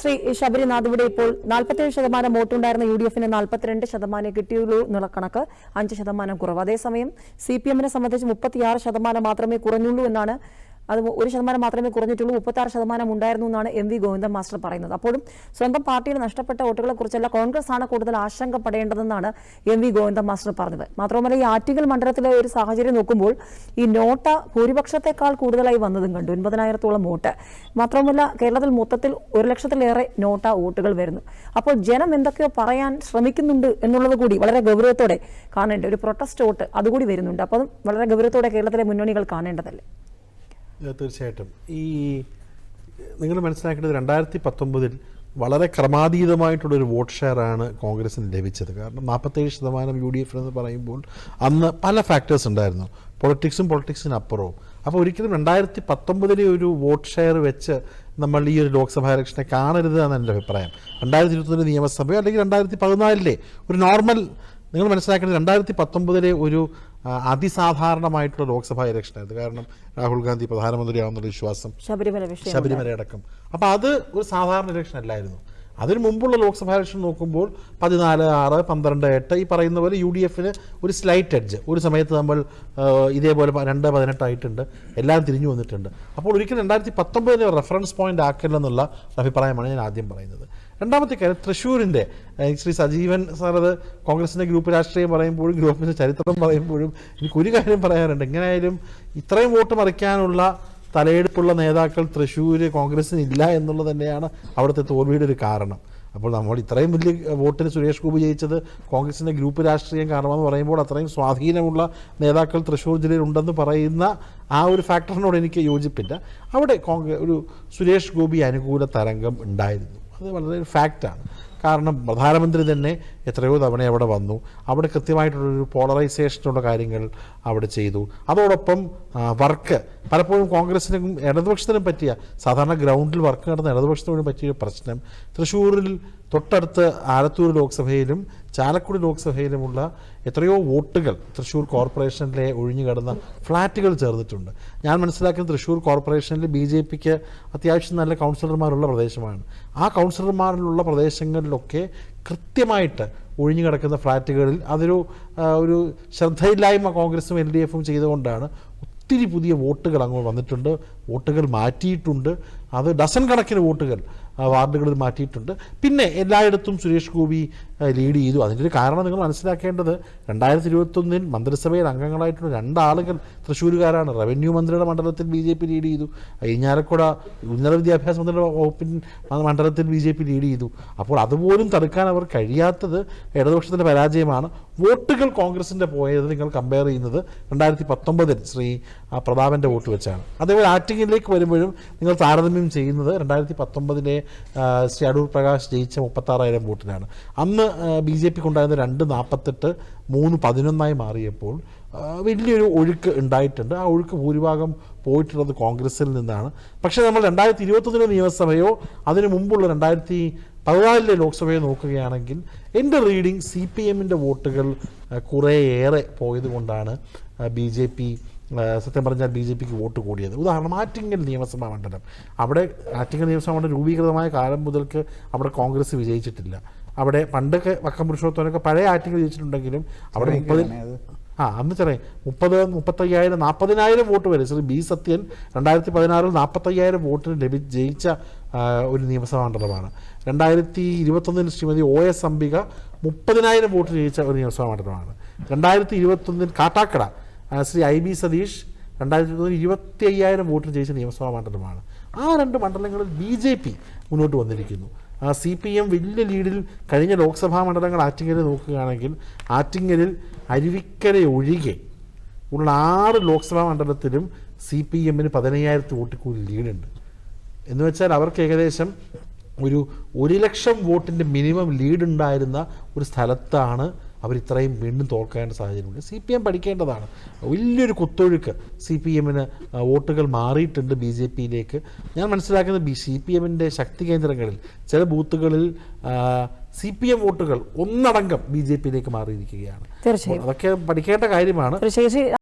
ശ്രീ ശബരിനാഥ് ഇവിടെ ഇപ്പോൾ നാൽപ്പത്തേഴ് ശതമാനം വോട്ടുണ്ടായിരുന്ന യു ഡി എഫിന് നാൽപ്പത്തിരണ്ട് ശതമാനം കിട്ടിയുള്ളൂ എന്നുള്ള കണക്ക് അഞ്ച് ശതമാനം കുറവ്. അതേസമയം സി പി എമ്മിനെ സംബന്ധിച്ച് മുപ്പത്തിയാറ് ശതമാനം മാത്രമേ കുറഞ്ഞുള്ളൂ എന്നാണ് അത് ഒരു ശതമാനം മാത്രമേ കുറഞ്ഞിട്ടുള്ളൂ. മുപ്പത്താറ് ശതമാനം ഉണ്ടായിരുന്നു എന്നാണ് എം വി ഗോവിന്ദൻ മാസ്റ്റർ പറയുന്നത്. അപ്പോഴും സ്വന്തം പാർട്ടിയിൽ നഷ്ടപ്പെട്ട വോട്ടുകളെ കുറിച്ചല്ല കോൺഗ്രസ് ആണ് കൂടുതൽ ആശങ്കപ്പെടേണ്ടതെന്നാണ് എം വി ഗോവിന്ദൻ മാസ്റ്റർ പറഞ്ഞത്. മാത്രമല്ല ഈ ആറ്റിങ്ങൽ മണ്ഡലത്തിലെ ഒരു സാഹചര്യം നോക്കുമ്പോൾ ഈ നോട്ട ഭൂരിപക്ഷത്തെക്കാൾ കൂടുതലായി വന്നതും കണ്ടു. ഒൻപതിനായിരത്തോളം വോട്ട്. മാത്രമല്ല കേരളത്തിൽ മൊത്തത്തിൽ ഒരു ലക്ഷത്തിലേറെ നോട്ട വോട്ടുകൾ വരുന്നു. അപ്പോൾ ജനം എന്തൊക്കെയോ പറയാൻ ശ്രമിക്കുന്നുണ്ട് എന്നുള്ളത് കൂടി വളരെ ഗൗരവത്തോടെ കാണേണ്ട ഒരു പ്രൊട്ടസ്റ്റ് വോട്ട് അതുകൂടി വരുന്നുണ്ട്. അപ്പം വളരെ ഗൗരവത്തോടെ കേരളത്തിലെ മുന്നണികൾ കാണേണ്ടതല്ലേ? തീർച്ചയായിട്ടും. ഈ നിങ്ങൾ മനസ്സിലാക്കേണ്ടത് രണ്ടായിരത്തി പത്തൊമ്പതിൽ വളരെ ക്രമാതീതമായിട്ടുള്ളൊരു വോട്ട് ഷെയറാണ് കോൺഗ്രസിന് ലഭിച്ചത്. കാരണം നാൽപ്പത്തേഴ് ശതമാനം യു ഡി എഫ് എന്ന് പറയുമ്പോൾ അന്ന് പല ഫാക്ടേഴ്സ് ഉണ്ടായിരുന്നു. പൊളിറ്റിക്സും പൊളിറ്റിക്സിന് അപ്പുറവും. അപ്പോൾ ഒരിക്കലും രണ്ടായിരത്തി പത്തൊമ്പതിലെ ഒരു വോട്ട് ഷെയർ വെച്ച് നമ്മൾ ഈ ഒരു ലോക്സഭാ ഇലക്ഷനെ കാണരുത് എന്നാണ് എന്റെ അഭിപ്രായം. രണ്ടായിരത്തി ഇരുപത്തൊന്നിലെ നിയമസഭയോ അല്ലെങ്കിൽ രണ്ടായിരത്തി പതിനാലിലെ ഒരു നോർമൽ നിങ്ങൾ മനസ്സിലാക്കേണ്ടത് രണ്ടായിരത്തി പത്തൊമ്പതിലെ ഒരു അതിസാധാരണമായിട്ടുള്ള ലോക്സഭാ ഇലക്ഷനായിരുന്നു കാരണം രാഹുൽ ഗാന്ധി പ്രധാനമന്ത്രിയാവുന്നുള്ള വിശ്വാസം ശബരിമല ശബരിമല അടക്കം അപ്പോൾ അത് ഒരു സാധാരണ ഇലക്ഷൻ അല്ലായിരുന്നു. അതിന് മുമ്പുള്ള ലോക്സഭാ ഇലക്ഷൻ നോക്കുമ്പോൾ പതിനാല് ആറ് പന്ത്രണ്ട് എട്ട് ഈ പറയുന്ന പോലെ യു ഡി എഫിന് ഒരു സ്ലൈറ്റ് എഡ്ജ് ഒരു സമയത്ത് നമ്മൾ ഇതേപോലെ രണ്ട് പതിനെട്ടായിട്ടുണ്ട് എല്ലാം തിരിഞ്ഞു വന്നിട്ടുണ്ട്. അപ്പോൾ ഒരിക്കലും രണ്ടായിരത്തി പത്തൊമ്പതിനെ റെഫറൻസ് പോയിന്റ് ആക്കില്ലെന്നുള്ള അഭിപ്രായമാണ് ഞാൻ ആദ്യം പറയുന്നത്. രണ്ടാമത്തെ കാര്യം തൃശ്ശൂരിന്റെ ശ്രീ സജീവൻ സാർ അത് കോൺഗ്രസിന്റെ ഗ്രൂപ്പ് രാഷ്ട്രീയം പറയുമ്പോഴും ഗ്രൂപ്പിന്റെ ചരിത്രം പറയുമ്പോഴും എനിക്ക് ഒരു കാര്യം പറയാറുണ്ട് എങ്ങനെയായാലും ഇത്രയും വോട്ട് മറിക്കാനുള്ള തലയെടുപ്പുള്ള നേതാക്കൾ തൃശ്ശൂർ കോൺഗ്രസ്സിന് ഇല്ല എന്നുള്ളത് തന്നെയാണ് അവിടുത്തെ തോൽവിയുടെ ഒരു കാരണം. അപ്പോൾ നമ്മൾ ഇത്രയും വലിയ വോട്ടിന് സുരേഷ് ഗോപി ജയിച്ചത് കോൺഗ്രസിന്റെ ഗ്രൂപ്പ് രാഷ്ട്രീയം കാരണമെന്ന് പറയുമ്പോൾ അത്രയും സ്വാധീനമുള്ള നേതാക്കൾ തൃശ്ശൂർ ജില്ലയിൽ ഉണ്ടെന്ന് പറയുന്ന ആ ഒരു ഫാക്ടറിനോട് എനിക്ക് യോജിപ്പില്ല. അവിടെ കോൺഗ്രസ് ഒരു സുരേഷ് ഗോപി അനുകൂല തരംഗം ഉണ്ടായിരുന്നു. അത് വളരെ ഫാക്റ്റാണ് കാരണം പ്രധാനമന്ത്രി തന്നെ എത്രയോ തവണ അവിടെ വന്നു. അവിടെ കൃത്യമായിട്ടുള്ളൊരു പോളറൈസേഷനുള്ള കാര്യങ്ങൾ അവിടെ ചെയ്തു. അതോടൊപ്പം വർക്ക്. പലപ്പോഴും കോൺഗ്രസിനും ഇടതുപക്ഷത്തിനും പറ്റിയ സാധാരണ ഗ്രൗണ്ടിൽ വർക്ക് നടന്ന ഇടതുപക്ഷത്തിനും പറ്റിയ പ്രശ്നം. തൃശ്ശൂരിൽ തൊട്ടടുത്ത് ആലത്തൂർ ലോക്സഭയിലും ചാലക്കുടി ലോക്സഭയിലുമുള്ള എത്രയോ വോട്ടുകൾ തൃശ്ശൂർ കോർപ്പറേഷനിലെ ഒഴിഞ്ഞു കിടന്ന ഫ്ലാറ്റുകൾ ചേർന്നിട്ടുണ്ട്. ഞാൻ മനസ്സിലാക്കുന്ന തൃശ്ശൂർ കോർപ്പറേഷനിൽ ബി ജെ പിക്ക് അത്യാവശ്യം നല്ല കൗൺസിലർമാരുള്ള പ്രദേശമാണ്. ആ കൗൺസിലർമാരിലുള്ള പ്രദേശങ്ങളിലൊക്കെ കൃത്യമായിട്ട് ഒഴിഞ്ഞു കിടക്കുന്ന ഫ്ലാറ്റുകളിൽ അതൊരു ഒരു ശ്രദ്ധയില്ലായ്മ കോൺഗ്രസും എൽ ഡി എഫും ചെയ്തുകൊണ്ടാണ് ഒത്തിരി പുതിയ വോട്ടുകൾ അങ്ങോട്ട് വന്നിട്ടുണ്ട്. വോട്ടുകൾ മാറ്റിയിട്ടുണ്ട്. അത് ഡസൺ കണക്കിന് വോട്ടുകൾ. വാർഡുകളിൽ മാറ്റിയിട്ടുണ്ട്. പിന്നെ എല്ലായിടത്തും സുരേഷ് ഗോപി ലീഡ് ചെയ്തു. അതിന്റെ ഒരു കാരണം നിങ്ങൾ മനസ്സിലാക്കേണ്ടത് രണ്ടായിരത്തി ഇരുപത്തൊന്നിൽ മന്ത്രിസഭയിൽ അംഗങ്ങളായിട്ടുള്ള രണ്ടാളുകൾ തൃശ്ശൂരുകാരാണ്. റവന്യൂ മന്ത്രിയുടെ മണ്ഡലത്തിൽ ബി ജെ പി ലീഡ് ചെയ്തു. ഇഞ്ഞാലക്കുട ഉന്നത വിദ്യാഭ്യാസ മന്ത്രിയുടെ വകുപ്പിൻ മണ്ഡലത്തിൽ ബി ജെ പി ലീഡ് ചെയ്തു. അപ്പോൾ അതുപോലും തടുക്കാൻ അവർ കഴിയാത്തത് ഇടതുപക്ഷത്തിന്റെ പരാജയമാണ്. വോട്ടുകൾ കോൺഗ്രസിന്റെ പോയത് നിങ്ങൾ കമ്പയർ ചെയ്യുന്നത് രണ്ടായിരത്തി പത്തൊമ്പതിൽ ശ്രീ പ്രതാപന്റെ വോട്ട് വെച്ചാണ്. അതേപോലെ ആറ്റിങ്ങിലേക്ക് വരുമ്പോഴും നിങ്ങൾ താരതമ്യം ചെയ്യുന്നത് രണ്ടായിരത്തി പത്തൊമ്പതിലെ ശ്രീ അടൂർ പ്രകാശ് ജയിച്ച മുപ്പത്താറായിരം വോട്ടിനാണ്. അന്ന് ബി ജെ പിക്ക് ഉണ്ടായിരുന്ന രണ്ട് നാൽപ്പത്തെട്ട് മൂന്ന് പതിനൊന്നായി മാറിയപ്പോൾ വലിയൊരു ഒഴുക്ക് ഉണ്ടായിട്ടുണ്ട്. ആ ഒഴുക്ക് ഭൂരിഭാഗം പോയിട്ടുള്ളത് കോൺഗ്രസിൽ നിന്നാണ്. പക്ഷേ നമ്മൾ രണ്ടായിരത്തി ഇരുപത്തൊന്നിലെ നിയമസഭയോ അതിനു മുമ്പുള്ള രണ്ടായിരത്തി പതിനാലിലെ ലോക്സഭയെ നോക്കുകയാണെങ്കിൽ എന്റെ റീഡിംഗ് സി പി എമ്മിന്റെ വോട്ടുകൾ കുറേയേറെ പോയതുകൊണ്ടാണ് ബി ജെ പി സത്യം പറഞ്ഞാൽ ബി ജെ പിക്ക് വോട്ട് കൂടിയത്. ഉദാഹരണം ആറ്റിങ്ങൽ നിയമസഭാ മണ്ഡലം. അവിടെ ആറ്റിങ്ങൽ നിയമസഭാ മണ്ഡലം രൂപീകൃതമായ കാലം മുതൽക്ക് അവിടെ കോൺഗ്രസ് വിജയിച്ചിട്ടില്ല. അവിടെ പണ്ടൊക്കെ വക്കം പുരുഷോത്തമനൊക്കെ പഴയ ആറ്റിങ്ങൽ ജയിച്ചിട്ടുണ്ടെങ്കിലും അവിടെ മുപ്പതിൽ ആ അന്ന് ചെറിയ മുപ്പത് മുപ്പത്തയ്യായിരം നാൽപ്പതിനായിരം വോട്ട് വരെ. ശ്രീ ബി സത്യൻ രണ്ടായിരത്തി പതിനാറിൽ നാൽപ്പത്തയ്യായിരം വോട്ടിന് ലഭി ജയിച്ച ഒരു നിയമസഭാ മണ്ഡലമാണ്. രണ്ടായിരത്തി ഇരുപത്തൊന്നിൽ ശ്രീമതി ഒ എസ് അംബിക മുപ്പതിനായിരം വോട്ട് ജയിച്ച ഒരു നിയമസഭാ മണ്ഡലമാണ്. രണ്ടായിരത്തി ഇരുപത്തൊന്നിൽ കാട്ടാക്കട ശ്രീ ഐ ബി സതീഷ് രണ്ടായിരത്തി ഇരുപത്തൊന്നിൽ ഇരുപത്തി അയ്യായിരം വോട്ടിന് ജയിച്ച നിയമസഭാ മണ്ഡലമാണ്. ആ രണ്ട് മണ്ഡലങ്ങളിൽ ബി ജെ പി മുന്നോട്ട് വന്നിരിക്കുന്നു. സി പി എം വലിയ ലീഡിൽ കഴിഞ്ഞ ലോക്സഭാ മണ്ഡലങ്ങൾ ആറ്റിങ്ങലിൽ നോക്കുകയാണെങ്കിൽ ആറ്റിങ്ങലിൽ അരുവിക്കര ഒഴികെ ഉള്ള ആറ് ലോക്സഭാ മണ്ഡലത്തിലും സി പി എമ്മിന് പതിനയ്യായിരത്തി വോട്ട് കൂടുതൽ ലീഡുണ്ട്. എന്ന് വെച്ചാൽ അവർക്ക് ഏകദേശം ഒരു ഒരു ലക്ഷം വോട്ടിന്റെ മിനിമം ലീഡുണ്ടായിരുന്ന ഒരു സ്ഥലത്താണ് അവർ ഇത്രയും വീണ്ടും തോൽക്കേണ്ട സാഹചര്യമുണ്ട്. സി പി എം പഠിക്കേണ്ടതാണ്. വലിയൊരു കുത്തൊഴുക്ക് സി പി എമ്മിന് വോട്ടുകൾ മാറിയിട്ടുണ്ട് ബി ജെ പിയിലേക്ക് ഞാൻ മനസ്സിലാക്കുന്നത് ബി സി പി എമ്മിന്റെ ശക്തി കേന്ദ്രങ്ങളിൽ ചില ബൂത്തുകളിൽ സി പി എം വോട്ടുകൾ ഒന്നടങ്കം ബി ജെ പിയിലേക്ക് മാറിയിരിക്കുകയാണ്. അതൊക്കെ പഠിക്കേണ്ട കാര്യമാണ്.